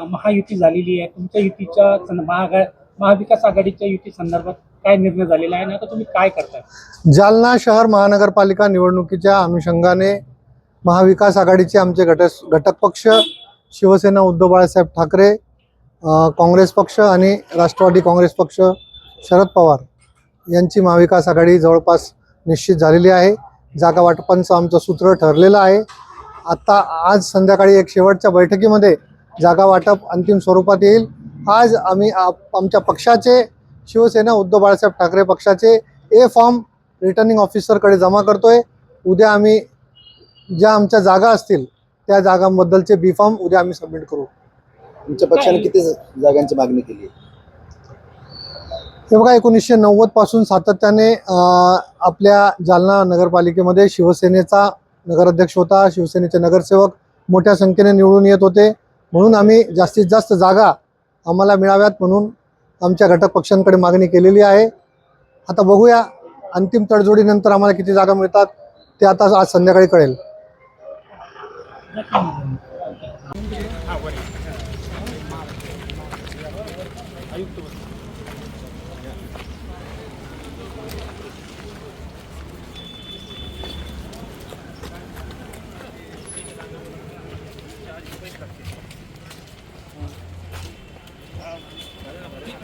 महायुती झालेली आहे. तुमच्या युतीच्या महागा महाविकास आघाडीच्या युती संदर्भात काय निर्णय झालेला आहे ना आता तुम्ही काय करताय? जालना शहर महानगरपालिका निवडणुकीच्या अनुषंगाने महाविकास आघाडीचे आमचे घट घटक पक्ष शिवसेना उद्धव बाळासाहेब ठाकरे काँग्रेस पक्ष आणि राष्ट्रवादी काँग्रेस पक्ष शरद पवार यांची महाविकास आघाडी जवळपास निश्चित झालेली आहे. जागा वाटपांचं आमचं सूत्र ठरलेलं आहे. आत्ता आज संध्याकाळी एक शेवटच्या बैठकीमध्ये जागा वाटप अंतिम स्वरूपात येईल. आज आम्ही आप- आमच्या पक्षाचे शिवसेना उद्धव बाळासाहेब ठाकरे पक्षाचे ए फॉर्म रिटर्निंग ऑफिसरकडे जमा करतोय. उद्या आम्ही ज्या आमच्या जागा असतील त्या जागांबद्दलचे बी फॉर्म उद्या आम्ही सबमिट करू. तुमच्या पक्षाने किती जागांची मागणी केली? हे बघा एकोणीसशे नव्वदपासून सातत्याने आपल्या जालना नगरपालिकेमध्ये शिवसेनेचा नगराध्यक्ष होता. शिवसेनेचे नगरसेवक मोठ्या संख्येने निवडून येत होते. म्हणून आम्ही जास्तीत जास्त जागा आम्हाला मिळाव्यात म्हणून आमच्या घटक पक्षांकडे मागणी केलेली आहे. आता बघूया अंतिम तडजोडीनंतर आम्हाला किती जागा मिळतात ते आता आज संध्याकाळी कळेल. आयुक्त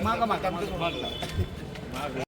Maga, maga, maga.